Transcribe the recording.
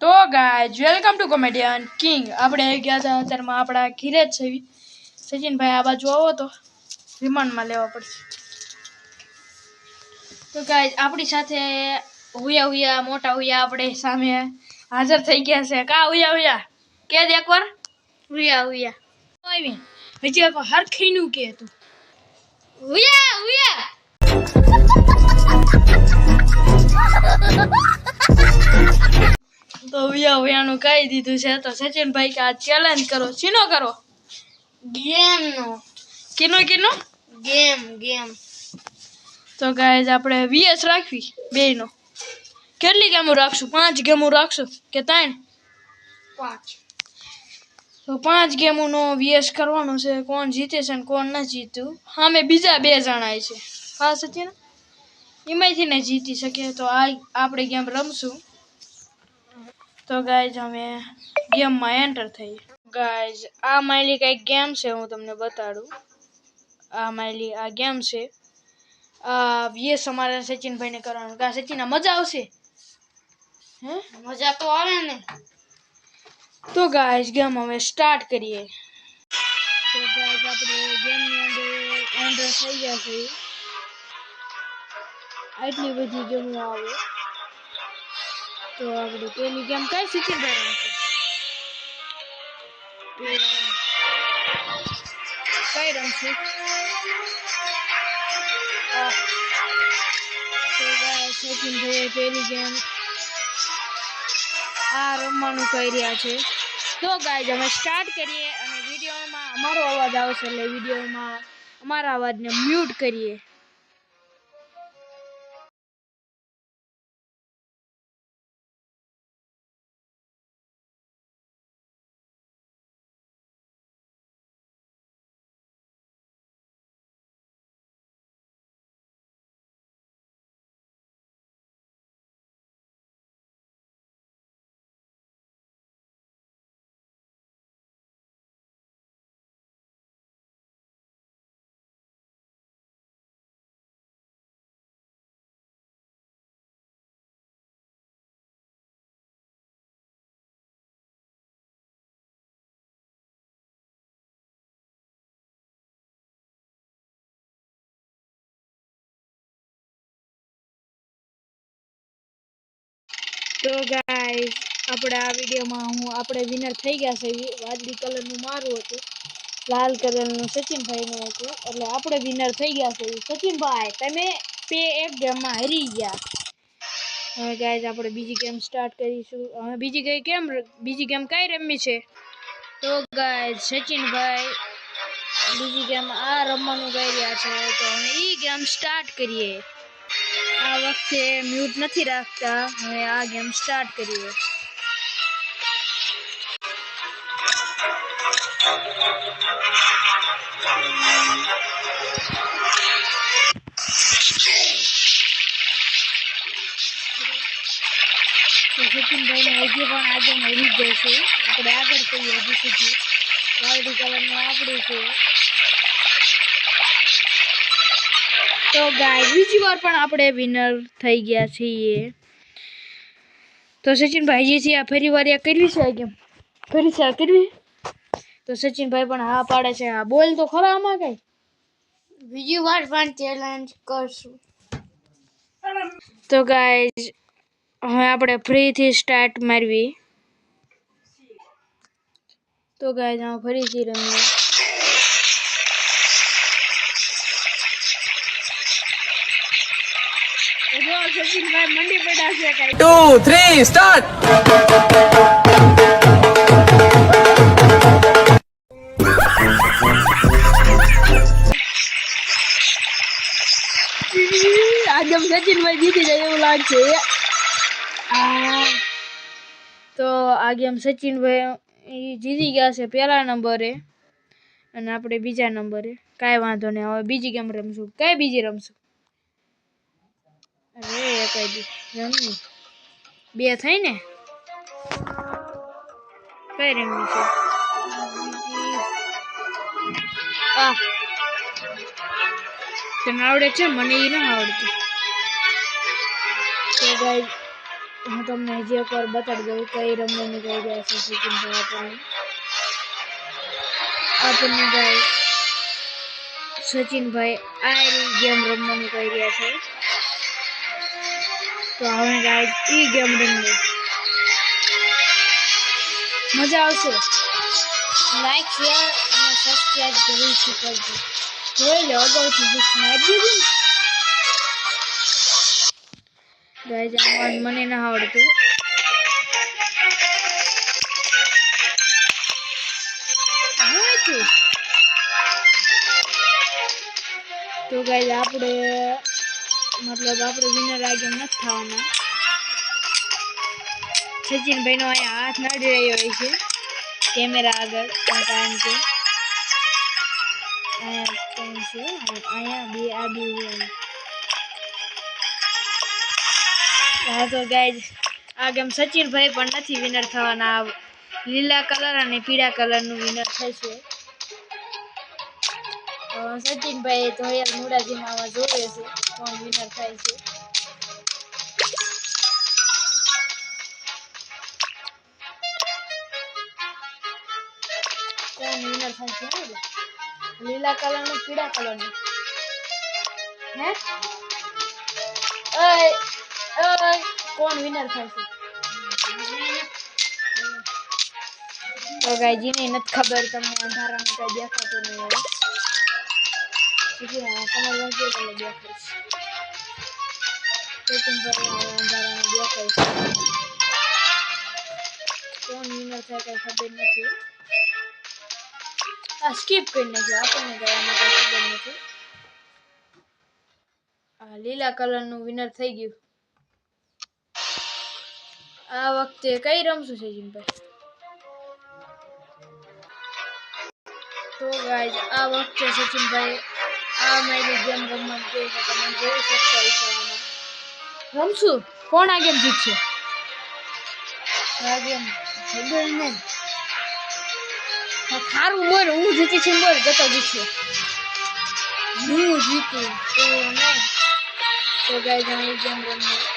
તો guys welcome to comedian king આપણે ગયા હતા અત્યારમાં આપણા ઘીરે જ છે સચિનભાઈ આ બાજુ આવો તો રિમાન્ડમાં લેવા પડશે. તો ગાઈઝ આપણી સાથે હુયા હુયા મોટા હુયા આપણે સામે હાજર થઈ ગયા છે. કા હુયા હુયા? કે દે એકવાર. હુયા હુયા. આવી. હજી એક હરખીનું કે તું. હુયા હુયા. તો વ્યા વ્યાનું કહી દીધું છે. તો સચિનભાઈ કે આ ચેલેન્જ કરો. શીનો કરો. ગેમ નો. કિનો કિનો? Game game. તો ગાઈઝ આપણે વીએસ રાખવી બેયનો. કેટલી ગેમો રાખશું? પાંચ ગેમો રાખશું કે ત્રણ? પાંચ. તો પાંચ ગેમોનો વીએસ કરવાનો છે. કોણ જીતે છે ને કોણ ન જીત્યું સામે બીજા બે જણાય છે. હા સચિન? એમાંથી ને જીતી શકીએ તો આ આપણે ગેમ રમશું. તો ગાઈઝ અમે ગેમમાં એન્ટર થઈ ગાઈઝ આ માયલી કંઈક ગેમ છે હું તમને બતાડું. આ માયલી આ ગેમ છે. આ વીએસ અમારે સચિનભાઈને કરવાનું. કા સચિન મજા આવશે? હે? મજા તો આવે ને. તો ગાઈઝ ગેમ હવે સ્ટાર્ટ કરીએ. તો ગાઈઝ આપણે ગેમની અંદર એન્ટર થઈ ગયા છે આટલી બધી ગેમો આવે. તો આપણી પેલી ગેમ કઈ રમશે કઈ રમશે સચિનભાઈએ પેલી ગેમ આ રમવાનું કહી રહ્યા છે. તો ગાય અમે સ્ટાર્ટ કરીએ અને વિડીયોમાં અમારો અવાજ આવશે એટલે વિડીયોમાં અમારા અવાજને મ્યુટ કરીએ. તો ગાઈઝ આપણે વિડીયોમાં હું આપણે વિનર થઈ ગયા છે વાદળી કલરનું મારું હતું. લાલ કલરનું સચિનભાઈનું હતું. એટલે આપણે વિનર થઈ ગયા છે સચિનભાઈ, તમે બે એક ગેમમાં હારી ગયા. હવે ગાઈઝ આપણે બીજી ગેમ સ્ટાર્ટ કરીશું. હવે બીજી કઈ કેમ? બીજી ગેમ કઈ રમવી છે? તો ગાઈઝ સચિનભાઈ બીજી ગેમ આ રમવાનું કહી રહ્યા છે. તો હવે એ ગેમ સ્ટાર્ટ કરીએ. આ વખતે મ્યુટ નથી રાખતા. હવે આ ગેમ સ્ટાર્ટ કરીએ. તો સચિનભાઈને હજી પણ આજે મળી જશે. આપણે આગળ કહીએ હજી સુધી. વાલડી કલરનું આપણું છે. તો ગાય બીજી વાર પણ આપણે વિનર થઈ ગયા છીએ. તો સચિનભાઈ હજી છે આ ફરી વાર આ કરવી છે કેમ ફરી છે આ કરવી? તો સચિનભાઈ પણ હા પાડે છે. હા બોલ તો ખરા આમાં કઈ. બીજી વાર પણ ચેલેન્જ કરશું. તો ગાય હવે આપણે ફરીથી સ્ટાર્ટ મારવી. તો ગાય ફરીથી રમીએ જો સચિનભાઈ મંડી પડ્યા છે કઈ two, three, start! આજે સચિનભાઈ જીતી જાય એવું લાગશે તો આ ગેમ સચિનભાઈ જીતી ગયા છે પહેલા નંબરે અને આપણે બીજા નંબરે કાંઈ વાંધો નહીં હવે બીજી ગેમ રમશું કઈ બીજી રમશું કઈ દી રમવી બે થઈ ને? કઈ રમવી છે? તને આવડે છે? મને એ ના આવડતું. તો ગાઈ હું તમને હજી એકવાર બતાડી દઉં કઈ રમવાની કઈ ગયા છે સચિનભાઈ આપણને આપણને ભાઈ સચિનભાઈ, આ ગેમ રમવાનું કહી રહ્યા છે? તો હવે ગાઈઝ ઈ ગેમ રમીએ મજા આવશે લાઈક શેર અને સબસ્ક્રાઇબ જરૂરથી કરજો જોઈ લો અગાઉથી સૂચના આપી દીધી ગાઈઝ આમાં મને ના આવડતું હું છું તો ગાઈઝ આપણે મતલબ આપણે વિનર આગળ નથી થવાના. સચિનભાઈનો અહીંયા હાથ નડી રહ્યો હોય છે. કેમેરા આગળ કારણ કે અહીંયા બે, આ બે હા તો ગાઈઝ આ સચિનભાઈ પણ નથી વિનર થવાના. લીલા કલર અને પીળા કલરનું વિનર થશે સચિનભાઈ ધોયલ મુડાજીમાં આવા છે. કોણ વિનર થાય છે કોણ વિનર થાય છે ને? લીલા કલરનું પીળા કલરનું હે ઓય ઓય કોણ વિનર થાય છે તો ગાયજીને નથી ખબર તમને અંધારામાં કઈ દેખાતું નહીં હોય પછી હા તમારે વાંચી એટલે દેખાય છે સ્કીપ કરી નાખ્યો આપણને કઈ ખબર નથી આ લીલા કલરનું વિનર થઈ ગયું આ વખતે કઈ રમશું છે જીનભાઈ તો ગાઈઝ આ વખતે સચિનભાઈ, આ મારી ગેમ રમવાનું જોઈ શકો તમે જોઈ શકતા આમાં રમશું. કોણ આ ગેમ જીતશે આ ગેમ ખબર નહીં હા, ખારું બોલ હું જીતી છું બોલ જતો જીતશે. હું જીતું તો નહીં તો ગાઈઝ આ ગેમ રમવું